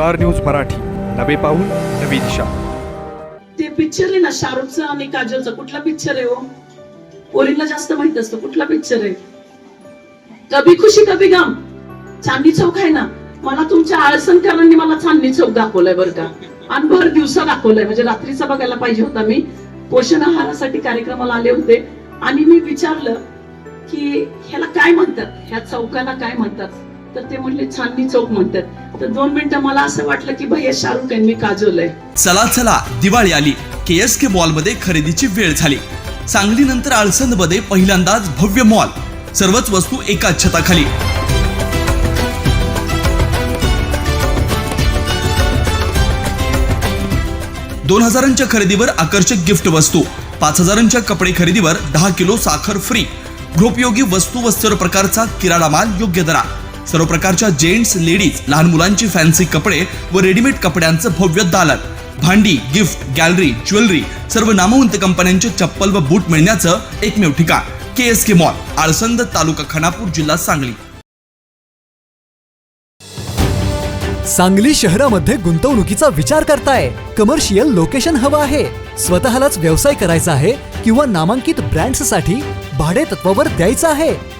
Star news Marathi. नवे पाऊल नवी दिशा. ते पिक्चर आहे ना शाहरुखचा आणि काजलचा. कुठला पिक्चर आहे हो? पोरीला जास्त माहीत असतं. कुठला पिक्चर आहे? कभी खुशी कभी गम. चांदणी चौक आहे ना? मला तुमच्या आळसनकरांनी मला चांदणी चौक दाखवलाय बरं का. आणि भर दिवसा दाखवलाय. म्हणजे रात्रीचा बघायला पाहिजे होता मी. पोषण आहारासाठी कार्यक्रमाला आले होते. आणि मी विचारलं की ह्याला काय म्हणतात? ह्या चौकाला काय म्हणतात? तर ते म्हणले छाननी चौक म्हणतात. तर दोन मिनिटं मला असं वाटलं की भैया शाहरुख यांनी काजवलंय. चला चला दिवाळी आली. के एस के मॉलमध्ये खरेदीची वेळ झाली. सांगली नंतर आळसंदमध्ये पहिल्यांदाच भव्य मॉल. सर्वच वस्तू एकाच छताखाली. दोन हजारांच्या खरेदीवर आकर्षक गिफ्ट वस्तू. पाच हजारांच्या कपडे खरेदीवर दहा किलो साखर फ्री गृहोपयोगी वस्तू व सर्व प्रकारचा किराणा माल योग्य दरात सर्व प्रकारच्या जेंट्स लेडीज लहान मुलांची फॅन्सी कपडे व रेडीमेड कपड्यांचं भव्य दालन. भांडी गिफ्ट गॅलरी ज्वेलरी सर्व नामवंत कंपन्यांचे चप्पल व बूट मिळण्याचं एकमेव ठिकाण. K S K mall Alsand taluka Khanapur जिल्हा सांगली. सांगली शहरामध्ये गुंतवणुकीचा विचार करताय. कमर्शियल लोकेशन हवं आहे. स्वतःलाच व्यवसाय करायचा आहे किंवा नामांकित ब्रँड्ससाठी भाडे तत्वावर द्यायचं आहे.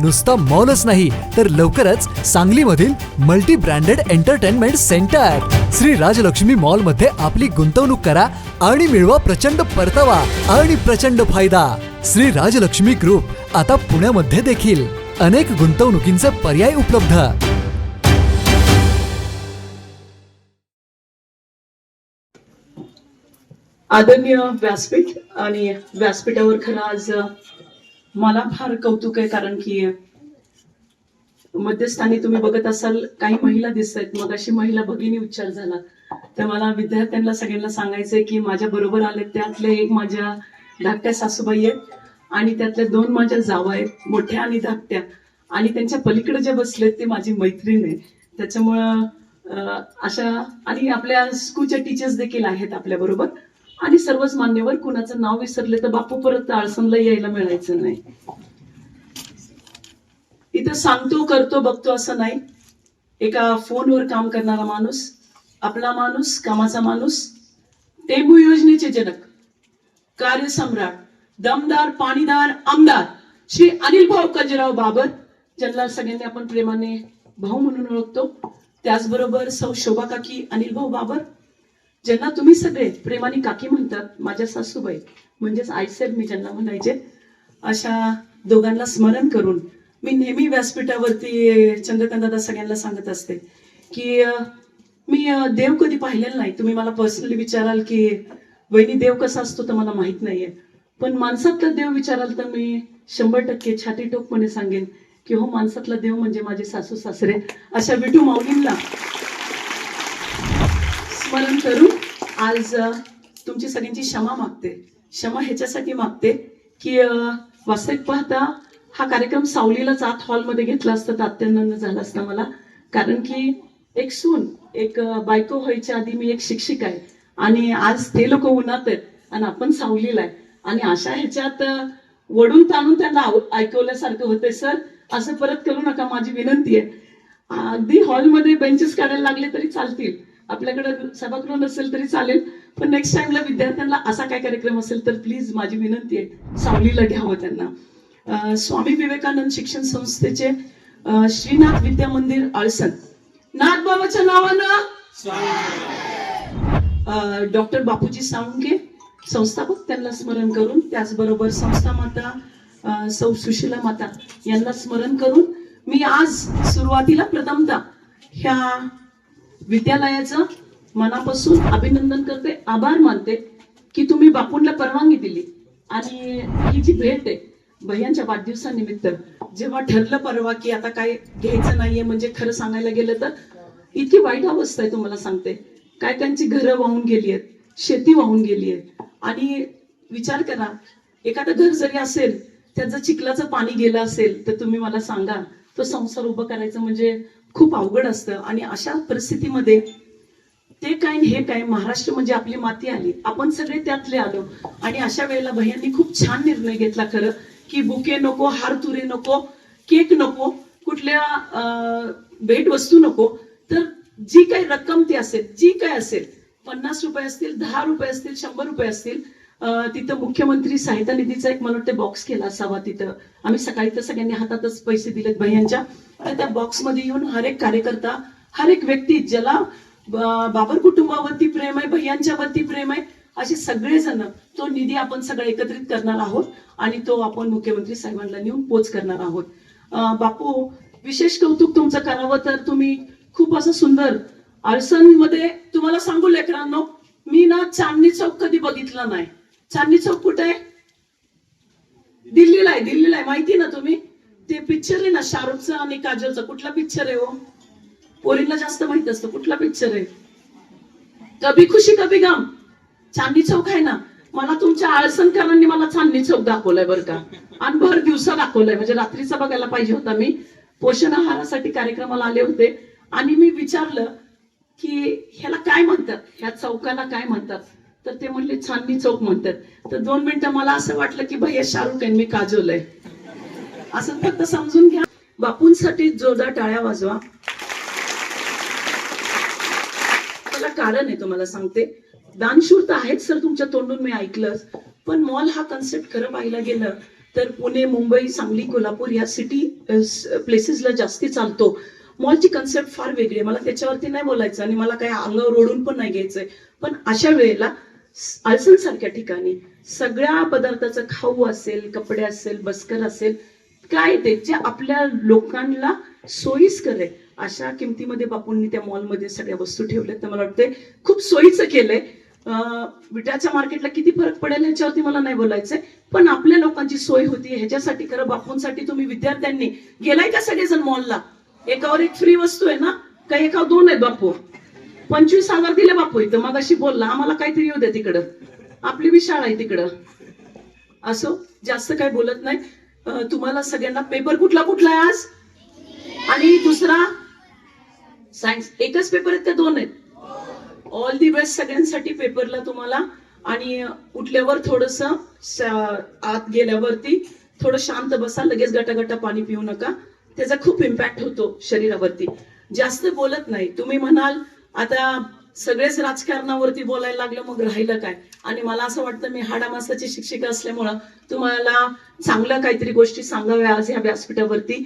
नुसता मॉलच नाही तर लवकरच सांगलीमधील multi branded entertainment centre. Shri Rajlakshmi मॉलमध्ये आपली गुंतवणूक करा आणि मिळवा प्रचंड परतावा आणि प्रचंड फायदा. श्री राजलक्ष्मी ग्रुप आता पुण्यामध्ये देखील. अनेक गुंतवणुकींचे पर्याय उपलब्ध. आदरणीय व्यासपीठ आणि व्यासपीठावर खरं आज मला फार कौतुक आहे कारण की मध्यस्थानी तुम्ही बघत असाल काही महिला दिसत आहेत मग अशी महिला भगिनी उच्चार झाला. तर मला विद्यार्थ्यांना सगळ्यांना सांगायचंय की माझ्या बरोबर आले त्यातले एक माझ्या धाकट्या सासूबाई आहेत आणि त्यातल्या दोन माझ्या जावा आहेत मोठ्या आणि धाकट्या. आणि त्यांच्या पलीकडे जे बसलेत ते माझी मैत्रीण आहे. त्याच्यामुळं अशा आणि आपल्या स्कूलच्या टीचर्स देखील आहेत आपल्या बरोबर आणि सर्वच मान्यवर कुणाचं नाव विसरले तर बापू परत आळसनला यायला मिळायचं नाही. इथं सांगतो करतो बघतो असं नाही. एका फोनवर काम करणारा माणूस आपला माणूस कामाचा माणूस टेंबू योजनेचे जनक कार्यसम्राट दमदार पाणीदार आमदार श्री अनिल भाऊ कजराव बाबर ज्यांना सगळ्यांनी आपण प्रेमाने भाऊ म्हणून ओळखतो. त्याचबरोबर सौ शोभा काकी अनिल भाऊ बाबर ज्यांना तुम्ही सगळे प्रेमाने काकी म्हणतात माझ्या सासूबाई म्हणजेच आईसाहेब मी ज्यांना म्हणायचे अशा दोघांना स्मरण करून मी नेहमी व्यासपीठावरती चंद्रकांतदा सगळ्यांना सांगत असते की मी देव कधी पाहिलेला नाही. तुम्ही मला पर्सनली विचाराल की वहिनी देव कसा असतो तर मला माहीत नाहीये. पण माणसातला देव विचाराल तर मी शंभर टक्के छाती टोकपणे सांगेन की हो माणसातला देव म्हणजे माझे सासू सासरे अशा विठू माऊलींना स्मरण करून आज तुमची सगळ्यांची क्षमा मागते. क्षमा ह्याच्यासाठी मागते की वास्तविक पाहता हा कार्यक्रम सावलीलाच जात हॉलमध्ये घेतला असता तर झाला असता मला. कारण की एक सून एक बायको व्हायच्या आधी मी एक शिक्षिका आहे. आणि आज ते लोक उन्हात आहेत आणि आपण सावलीला आहे. आणि अशा ह्याच्यात वडून ताणून त्यांना ऐकवल्यासारखं होतंय सर असं परत करू नका माझी विनंती आहे. अगदी हॉलमध्ये बेंचेस काढायला लागले तरी चालतील. आपल्याकडे सभागृह नसेल तरी चालेल पण नेक्स्ट टाइमला विद्यार्थ्यांना असा काय कार्यक्रम असेल तर प्लीज माझी विनंती आहे सावलीला घ्यावं त्यांना. स्वामी विवेकानंद शिक्षण संस्थेचे श्रीनाथ विद्या मंदिर आळसण नाथ बाबाच्या नावानं डॉक्टर बापूजी साळुंके संस्थापक त्यांना स्मरण करून त्याचबरोबर संस्था माता सौ सुशीला माता यांना स्मरण करून मी आज सुरुवातीला प्रथमता ह्या विद्यालयाचं मनापासून अभिनंदन करते आभार मानते की तुम्ही बापूंना परवानगी दिली. आणि ही जी भेट आहे भैयांच्या वाढदिवसानिमित्त जेव्हा ठरलं परवा की आता काय घ्यायचं नाहीये म्हणजे खरं सांगायला गेलं तर इतकी वाईट अवस्था आहे तुम्हाला सांगते. काय त्यांची घरं वाहून गेली आहेत शेती वाहून गेली आहे आणि विचार करा एखादं घर जरी असेल त्याचं चिखलाचं पाणी गेलं असेल तर तुम्ही मला सांगा तो संसार उभं करायचं म्हणजे खूप अवघड असतं. आणि अशा परिस्थितीमध्ये ते काय हे काय महाराष्ट्र म्हणजे आपली माती आली. आपण सगळे त्यातले आलो. आणि अशा वेळेला भैयांनी खूप छान निर्णय घेतला खरं की बुके नको हार तुरे नको केक नको कुठल्या अं, भेटवस्तू नको. तर जी काही रक्कम ती असेल जी काय असेल पन्नास रुपये असतील दहा रुपये असतील शंभर रुपये असतील तिथं मुख्यमंत्री सहायता निधीचा एक मला वाटतं बॉक्स केला असावा तिथं. आम्ही सकाळी तर सगळ्यांनी हातातच पैसे दिलेत भैयांच्या. त्या बॉक्समध्ये येऊन हर एक कार्यकर्ता हर एक व्यक्ती ज्याला बाबर कुटुंबावरती प्रेम आहे भैयांच्यावरती प्रेम आहे असे सगळेजण तो निधी आपण सगळं एकत्रित करणार आहोत आणि तो आपण मुख्यमंत्री साहेबांना नेऊन पोच करणार आहोत. बापू विशेष कौतुक तुमचं करावं तर तुम्ही खूप असं सुंदरमध्ये तुम्हाला सांगू लेकरांनो मी ना चांदणी चौक कधी बघितला नाही. चांदणी चौक कुठे? आहे दिल्लीला आहे दिल्लीला आहे. माहिती ना तुम्ही? ते पिक्चर आहे ना शाहरुखचं आणि काजलचं कुठला पिक्चर आहे हो? पोरींना जास्त माहीत असतं कुठला पिक्चर आहे? कभी खुशी कभी गम. चांदणी चौक आहे ना मला तुमच्या आळसणकरांनी मला चांदणी चौक दाखवलाय बरं का. आणि भर दिवसा दाखवलाय म्हणजे रात्रीचा बघायला पाहिजे होता मी. पोषण आहारासाठी कार्यक्रमाला आले होते. आणि मी विचारलं की ह्याला काय म्हणतात? ह्या चौकाला काय म्हणतात? तर ते म्हणले चांदणी चौक म्हणतात. तर दोन मिनिटं मला असं वाटलं की भैया शाहरुख आहे मी काजोल आहे. असं फक्त समजून घ्या. बापूंसाठी जोरदार टाळ्या वाजवा. त्याला कारण आहे तुम्हाला सांगते. दानशूर तर आहेत सर तुमच्या तोंडून मी ऐकलंच पण मॉल हा कन्सेप्ट खरं पाहायला गेलं तर पुणे मुंबई सांगली कोल्हापूर या सिटी प्लेसेसला जास्ती चालतो. मॉलची कन्सेप्ट फार वेगळी आहे. मला त्याच्यावरती नाही बोलायचं आणि मला काही अंगावर ओढून पण नाही घ्यायचंय. पण अशा वेळेला आळसण सारख्या ठिकाणी सगळ्या पदार्थाचं खाऊ असेल कपडे असेल बस्कर असेल काय ते? जे आपल्या लोकांना सोयीस्कर आहे. अशा किमतीमध्ये बापूंनी त्या मॉलमध्ये सगळ्या वस्तू ठेवल्या तर मला वाटतंय खूप सोयीचं केलंय. अं, विटाच्या मार्केटला किती फरक पडेल ह्याच्यावरती मला नाही बोलायचंय. पण आपल्या लोकांची सोय होती. ह्याच्यासाठी खरं बापूंसाठी तुम्ही विद्यार्थ्यांनी गेलाय का सगळेजण मॉलला? एकावर एक फ्री वस्तू आहे ना? का एकावर दोन आहेत बापू? पंचवीस हजार दिले बापू इथं. मग अशी बोलला आम्हाला काहीतरी येऊ द्या तिकडं. आपली बी शाळा आहे तिकडं. असो जास्त काय बोलत नाही. तुम्हाला सगळ्यांना पेपर कुठला कुठला आहे आज? आणि दुसरा सायन्स एकच पेपर आहेत का दोन आहेत? ऑल दी बेस्ट सगळ्यांसाठी पेपरला तुम्हाला. आणि उठल्यावर थोडस आत गेल्यावरती थोडं शांत बसा. लगेच गटागटा पाणी पिऊ नका. त्याचा खूप इम्पॅक्ट होतो शरीरावरती. जास्त बोलत नाही. तुम्ही म्हणाल आता सगळेच राजकारणावरती बोलायला लागलं मग राहिलं काय? आणि मला असं वाटतं मी हाडामासाची शिक्षिका असल्यामुळं तुम्हाला चांगलं काहीतरी गोष्टी सांगाव्या आज ह्या व्यासपीठावरती.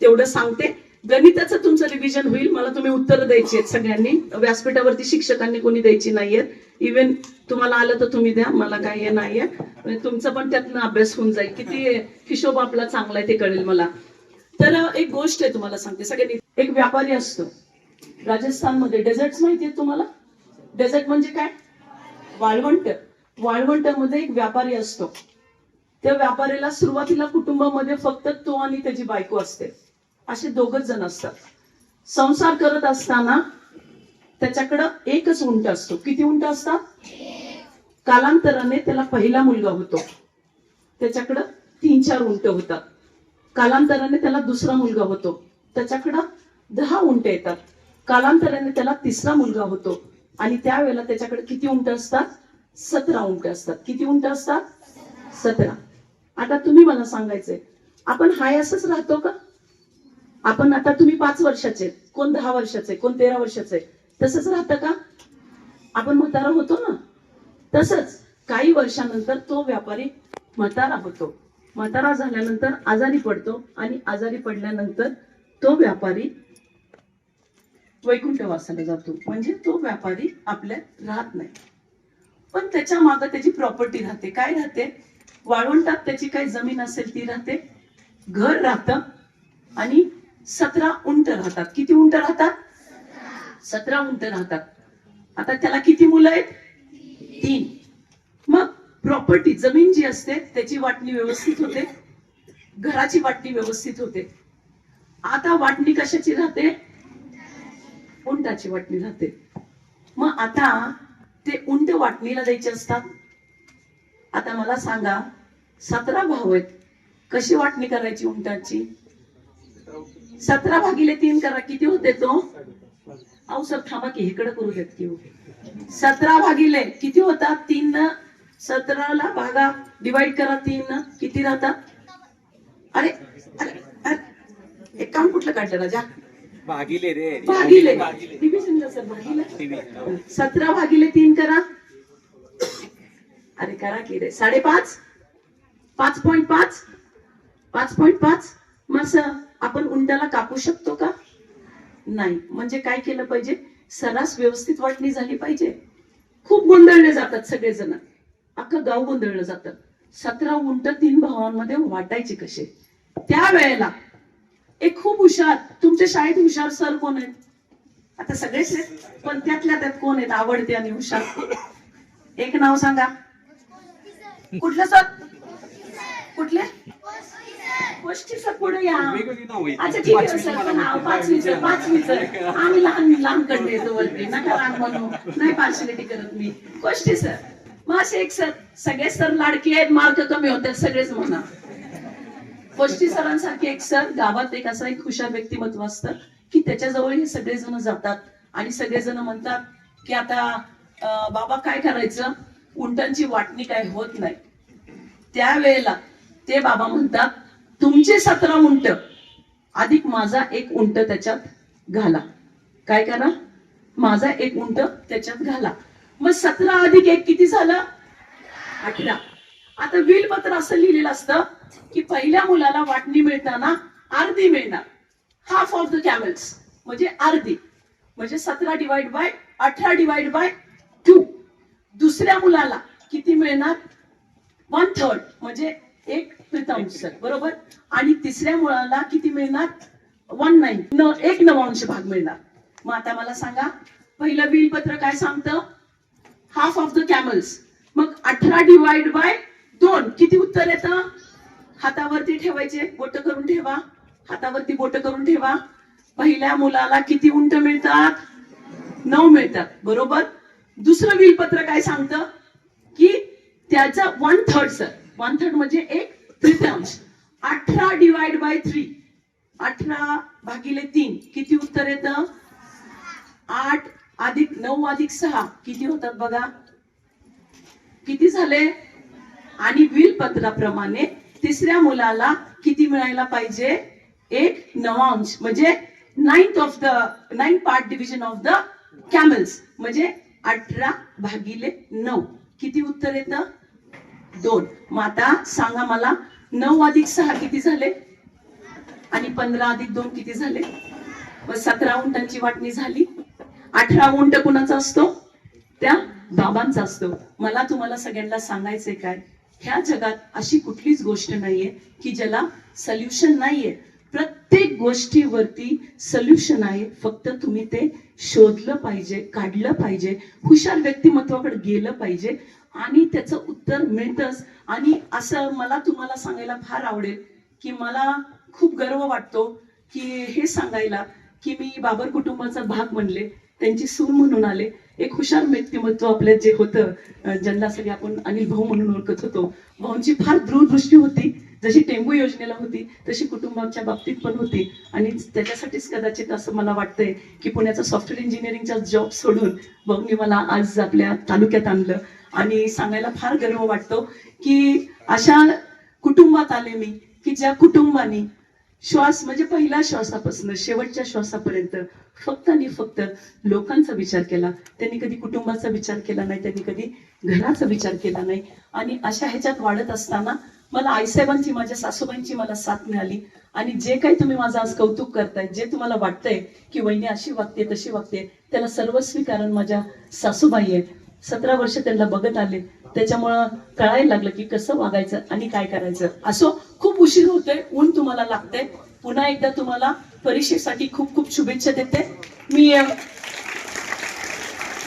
तेवढं सांगते. गणिताचं तुमचं रिव्हिजन होईल. मला तुम्ही उत्तरं द्यायची आहेत सगळ्यांनी. व्यासपीठावरती शिक्षकांनी कोणी द्यायची नाहीयेत. इव्हन तुम्हाला आलं तर तुम्ही द्या. मला काही हे नाहीये. म्हणजे तुमचा पण त्यातनं अभ्यास होऊन जाईल. किती हिशोब आपला चांगला आहे ते कळेल मला. तर एक गोष्ट आहे तुम्हाला सांगते. सगळ्यांनी एक व्यापारी असतो. राजस्थानमध्ये डेझर्ट माहिती आहेत तुम्हाला? डेझर्ट म्हणजे काय? वाळवंट. वाळवंटामध्ये एक व्यापारी असतो. त्या व्यापारीला सुरुवातीला कुटुंबामध्ये फक्त तो आणि त्याची बायको असते. असे दोघच जण असतात. संसार करत असताना त्याच्याकडं एकच उंट असतो. किती उंट असतात? कालांतराने त्याला पहिला मुलगा होतो. त्याच्याकडं तीन चार उंट होतात. कालांतराने त्याला दुसरा मुलगा होतो. त्याच्याकडं दहा उंट येतात. कालांतराने त्याला तिसरा मुलगा होतो. आणि त्यावेळेला त्याच्याकडे किती उंट असतात? सतरा उंट असतात. किती उंट असतात? सतरा. आता तुम्ही मला सांगायचंय. आपण हाय असंच राहतो का? आपण आता तुम्ही पाच वर्षाचे कोण दहा वर्षाचे कोण तेरा वर्षाचे तसंच राहतं का? आपण म्हातारा होतो ना? तसंच काही वर्षानंतर तो व्यापारी म्हातारा होतो. म्हातारा झाल्यानंतर आजारी पडतो आणि आजारी पडल्यानंतर तो व्यापारी वैकुंठवासाला जातो. म्हणजे तो व्यापारी आपल्यात राहत नाही. पण त्याच्यामागे त्याची प्रॉपर्टी राहते. काय राहते? वाळवंटात त्याची काही जमीन असेल ती राहते. घर राहतं. आणि सतरा उंट राहतात. किती उंट राहतात? सतरा उंट राहतात. आता त्याला किती मुलं आहेत? तीन. मग प्रॉपर्टी जमीन जी असते त्याची वाटणी व्यवस्थित होते. घराची वाटणी व्यवस्थित होते. आता वाटणी कशाची राहते? उंटाची वाटणी राहते मग आता ते उंट वाटणीला द्यायचे असतात. आता मला सांगा सतरा भाव आहेत. कशी वाटणी करायची उंटाची? सतरा भागिले तीन करा किती होते तो? अहो सर थांबा की इकडे करू देत की सतरा भागिले किती होतात? तीन. न सतराला भागा डिवाइड करा तीन. न किती राहतात? अरे अरे अरे एक काम कुठलं काढलं राजा? भागिले रे. भागिले. डिव्हिजन सर भागिले. सतरा भागिले तीन करा. अरे करा की रे. साडेपाच. पाच पॉइंट पाच. पाच पॉइंट पाच. मग असं आपण उंटाला कापू शकतो का? नाही. म्हणजे काय केलं पाहिजे? सरास व्यवस्थित वाटणी झाली पाहिजे. खूप गोंधळले जातात सगळेजण. अख्खं गाव गोंधळलं जातं. सतरा उंट तीन भावांमध्ये वाटायचे कसे? त्यावेळेला एक खूप हुशार तुमच्या शाळेत हुशार सर कोण आहेत? आता सगळेच आहेत पण त्यातल्या त्यात कोण आहेत? आवडते आणि हुशार. एक नाव सांगा. कुठलं सर? कुठले? गोष्टी सर पुढे या. अच्छा ठीक आहे सर. नाव पाचवी सर पाचवी सर. आम्ही लहान लहानकडे येतो वरती नका लहान म्हणू. नाही पार्शलिटी करत मी. गोष्टी सर. मग असे एक सर. सगळे सर लाडकी आहेत. मार्क कमी होतात. सगळेच म्हणा. पस्तीस सरांसारखे एक सर गावात एक असा एक हुशार व्यक्तिमत्व असतं की त्याच्याजवळ हे सगळेजण जातात. आणि सगळेजण म्हणतात की आता बाबा काय करायचं? उंटांची वाटणी काय होत नाही. त्यावेळेला ते बाबा म्हणतात तुमचे सतरा उंट अधिक माझा एक उंट त्याच्यात घाला. काय करा? माझा एक उंट त्याच्यात घाला. मग सतरा अधिक एक किती झालं? अठरा. आता विलपत्र असं लिहिलेलं असतं की पहिल्या मुलाला वाटणी मिळताना अर्धी मिळणार. हाफ ऑफ द कॅमल्स म्हणजे अर्धी म्हणजे सतरा डिवाइड बाय अठरा डिवाइड बाय टू दुसऱ्या मुलाला किती मिळणार? वन थर्ड म्हणजे एक तृतांश बरोबर? आणि तिसऱ्या मुलाला किती मिळणार? वन नाईन न एक नवांश भाग मिळणार. मग आता मला सांगा पहिलं बिलपत्र काय सांगतं? हाफ ऑफ द कॅमल्स मग अठरा डिवाइड बाय दोन. किती उत्तर येतं? हातावरती ठेवायचे बोट करून ठेवा. हातावरती बोट करून ठेवा. पहिल्या मुलाला किती उंट मिळतात? नऊ मिळतात. बरोबर? दुसरं विलपत्र काय सांगतं? की त्याचा one third sir one third म्हणजे एक तृतीयांश. अठरा डिवाइड बाय थ्री अठरा भागिले तीन. किती उत्तर येतं? आठ अधिक नऊ अधिक सहा. किती होतात बघा? किती झाले? आणि विलपत्राप्रमाणे तिसऱ्या मुलाला किती मिळायला पाहिजे? एक नवांश म्हणजे ninth of the nine part division of the camels म्हणजे अठरा भागिले नऊ. किती उत्तर येतं? दोन. मग आता सांगा मला नऊ अधिक सहा किती झाले? आणि पंधरा अधिक दोन किती झाले? व सतरा उंटांची वाटणी झाली. अठरा उंट कुणाचा असतो? त्या बाबांचा असतो. मला तुम्हाला सगळ्यांना सांगायचंय काय? ह्या जगात अशी कुठलीच गोष्ट नाहीये की ज्याला सल्युशन नाहीये. प्रत्येक गोष्टीवरती सोल्युशन आहे. फक्त तुम्ही ते शोधलं पाहिजे काढलं पाहिजे हुशार व्यक्तिमत्वाकडे गेलं पाहिजे आणि त्याचं उत्तर मिळतंच. आणि असं मला तुम्हाला सांगायला फार आवडेल की मला खूप गर्व वाटतो की हे सांगायला की मी बाबर कुटुंबाचा भाग बनले त्यांची सूर म्हणून आले. एक हुशार व्यक्तिमत्व आपलं जे होतं अं, ज्यांना सगळे आपण अनिल भाऊ म्हणून ओळखत होतो. भाऊंची फार दूरदृष्टी होती. जशी टेंबू योजनेला होती तशी कुटुंबाच्या बाबतीत पण होती. आणि त्याच्यासाठीच कदाचित असं मला वाटतंय की पुण्याचा सॉफ्टवेअर इंजिनिअरिंगचा जॉब सोडून भाऊंनी मला आज आपल्या तालुक्यात आणलं. आणि सांगायला फार गर्व वाटतो की अशा कुटुंबात आले मी की ज्या कुटुंबाने श्वास म्हणजे पहिल्या श्वासापासून शेवटच्या श्वासापर्यंत. फक्त आणि फक्त लोकांचा विचार केला. त्यांनी कधी कुटुंबाचा विचार केला नाही त्यांनी कधी घराचा विचार केला नाही. आणि अशा ह्याच्यात वाढत असताना मला आईसाहेबांची माझ्या सासूबाईंची मला साथ मिळाली. आणि जे काही तुम्ही माझं आज कौतुक करताय जे तुम्हाला वाटतंय की वहिनी अशी वागते तशी वागते त्याला सर्वस्वी कारण माझ्या सासूबाई आहेत. सतरा वर्ष त्यांना बघत आले. त्याच्यामुळं कळायला लागलं की कसं वागायचं आणि काय करायचं. असो खूप उशीर होतोय ऊन तुम्हाला लागते पुन्हा एकदा तुम्हाला परीक्षेसाठी खूप खूप शुभेच्छा देते. मी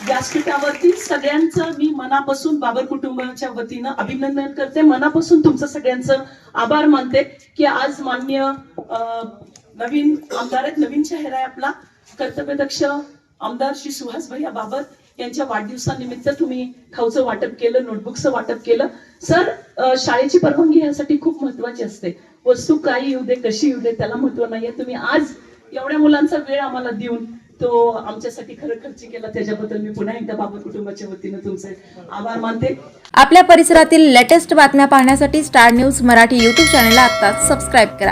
व्यासपीठावरती सगळ्यांचं मी मनापासून बाबर कुटुंबाच्या वतीनं अभिनंदन करते. मनापासून तुमचं सगळ्यांचं आभार मानते की आज मान्य अं, नवीन आमदार आहेत. नवीन चेहरा आहे आपला कर्तव्यदक्ष आमदार श्री सुहास भैया बाबर यांच्या वाढदिवसानिमित्त तुम्ही खाऊचं वाटप केलं नोटबुकचं वाटप केलं. सर शाळेची परवानगी यासाठी खूप महत्वाची असते. वस्तू काही येऊ दे कशी येऊ दे त्याला महत्त्व नाहीये. तुम्ही आज एवढ्या मुलांचा वेळ आम्हाला देऊन तो आमच्यासाठी खरं खर्च केला. त्याच्याबद्दल मी पुन्हा एकदा बाबा कुटुंबाच्या वतीनं तुमचे आभार मानते. आपल्या परिसरातील लेटेस्ट बातम्या पाहण्यासाठी स्टार न्यूज मराठी यूट्यूब चॅनलला आता सबस्क्राईब करा.